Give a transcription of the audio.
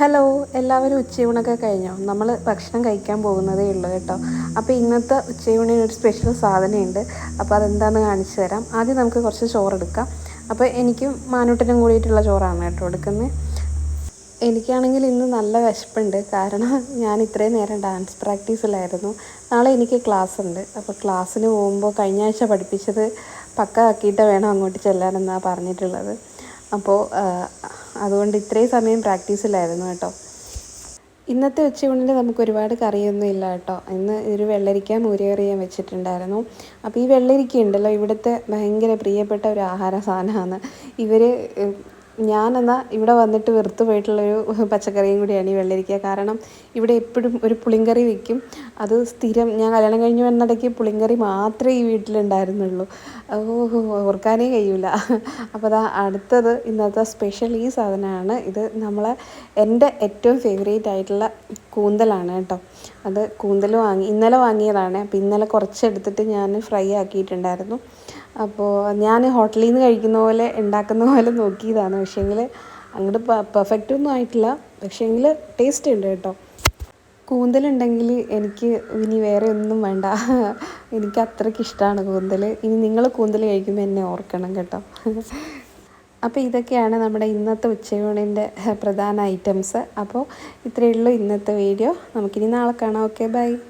Hello എല്ലാവരും ഉച്ചയൂണൊക്കെ കഴിഞ്ഞോ? നമ്മൾ ഭക്ഷണം കഴിക്കാൻ പോകുന്നതേ ഉള്ളൂ കേട്ടോ. അപ്പോൾ ഇന്നത്തെ ഉച്ചയൂണിന് ഒരു സ്പെഷ്യൽ സാധനമുണ്ട് അപ്പോൾ അതെന്താണെന്ന് കാണിച്ചു തരാം. ആദ്യം നമുക്ക് കുറച്ച് ചോറെടുക്കാം അപ്പോൾ എനിക്കും മാനൂട്ടിനും കൂടിയിട്ടുള്ള ചോറാണ് കേട്ടോ എടുക്കുന്നത് എനിക്കാണെങ്കിൽ ഇന്ന് നല്ല വിശപ്പുണ്ട്. കാരണം ഞാൻ ഇത്രയും നേരം ഡാൻസ് പ്രാക്ടീസിലായിരുന്നു നാളെ എനിക്ക് ക്ലാസ് ഉണ്ട്. അപ്പോൾ ക്ലാസ്സിന് പോകുമ്പോൾ കഴിഞ്ഞ ആഴ്ച പഠിപ്പിച്ചത് പക്ക ആക്കിയിട്ട് വേണം അങ്ങോട്ട് ചെല്ലാനെന്നാണ് പറഞ്ഞിട്ടുള്ളത്. അപ്പോൾ അതുകൊണ്ട് ഇത്രയും സമയം പ്രാക്ടീസിലായിരുന്നു കേട്ടോ. ഇന്നത്തെ ഉച്ചയൂണിൽ നമുക്ക് ഒരുപാട് കറിയൊന്നും ഇല്ല കേട്ടോ. ഇന്ന് ഒരു വെള്ളരിക്ക മൂരികറി ഞാൻ വെച്ചിട്ടുണ്ടായിരുന്നു. അപ്പോൾ ഈ വെള്ളരിക്ക ഉണ്ടല്ലോ ഇവിടുത്തെ ഭയങ്കര പ്രിയപ്പെട്ട ഒരു ആഹാര സാധനമാണ്. ഇവർ ഞാനെന്നാൽ ഇവിടെ വന്നിട്ട് വെറുത്തു പോയിട്ടുള്ളൊരു പച്ചക്കറിയും കൂടിയാണ് ഈ വെള്ളരിക്ക. കാരണം ഇവിടെ എപ്പോഴും ഒരു പുളിങ്കറി വെക്കും. അത് സ്ഥിരം ഞാൻ കല്യാണം കഴിഞ്ഞു വന്നിടയ്ക്ക് പുളിങ്കറി മാത്രമേ ഈ വീട്ടിലുണ്ടായിരുന്നുള്ളൂ. ഓഹോ ഓർക്കാനേ കഴിയില്ല അപ്പോൾ അതാ അടുത്തത് ഇന്നത്തെ സ്പെഷ്യൽ ഈ സാധനമാണ്. ഇത് നമ്മളെ എന്റെ ഏറ്റവും ഫേവറേറ്റ് ആയിട്ടുള്ള കൂന്തലാണ് കേട്ടോ. അത് കൂന്തൽ വാങ്ങി ഇന്നലെ വാങ്ങിയതാണ്. അപ്പോൾ ഇന്നലെ കുറച്ചെടുത്തിട്ട് ഞാൻ ഫ്രൈ ആക്കിയിട്ടുണ്ടായിരുന്നു. അപ്പോൾ ഞാൻ ഹോട്ടലിൽ നിന്ന് കഴിക്കുന്ന പോലെ ഉണ്ടാക്കുന്ന പോലെ നോക്കിയതാണ്. പക്ഷേങ്കിൽ അങ്ങോട്ട് പെർഫെക്റ്റ് ഒന്നും ആയിട്ടില്ല. പക്ഷേങ്കിൽ ടേസ്റ്റ് ഉണ്ട് കേട്ടോ. കൂന്തലുണ്ടെങ്കിൽ എനിക്ക് ഇനി വേറെ ഒന്നും വേണ്ട. എനിക്ക് അത്രയ്ക്ക് ഇഷ്ടമാണ് കൂന്തൽ ഇനി നിങ്ങൾ കൂന്തൽ കഴിക്കുമ്പോൾ എന്നെ ഓർക്കണം കേട്ടോ. അപ്പോൾ ഇതൊക്കെയാണ് നമ്മുടെ ഇന്നത്തെ ഉച്ചയൂണിന്റെ പ്രധാന ഐറ്റംസ് അപ്പോൾ ഇത്രയേ ഉള്ളൂ ഇന്നത്തെ വീഡിയോ നമുക്കിനി നാളെ കാണാം. Okay bye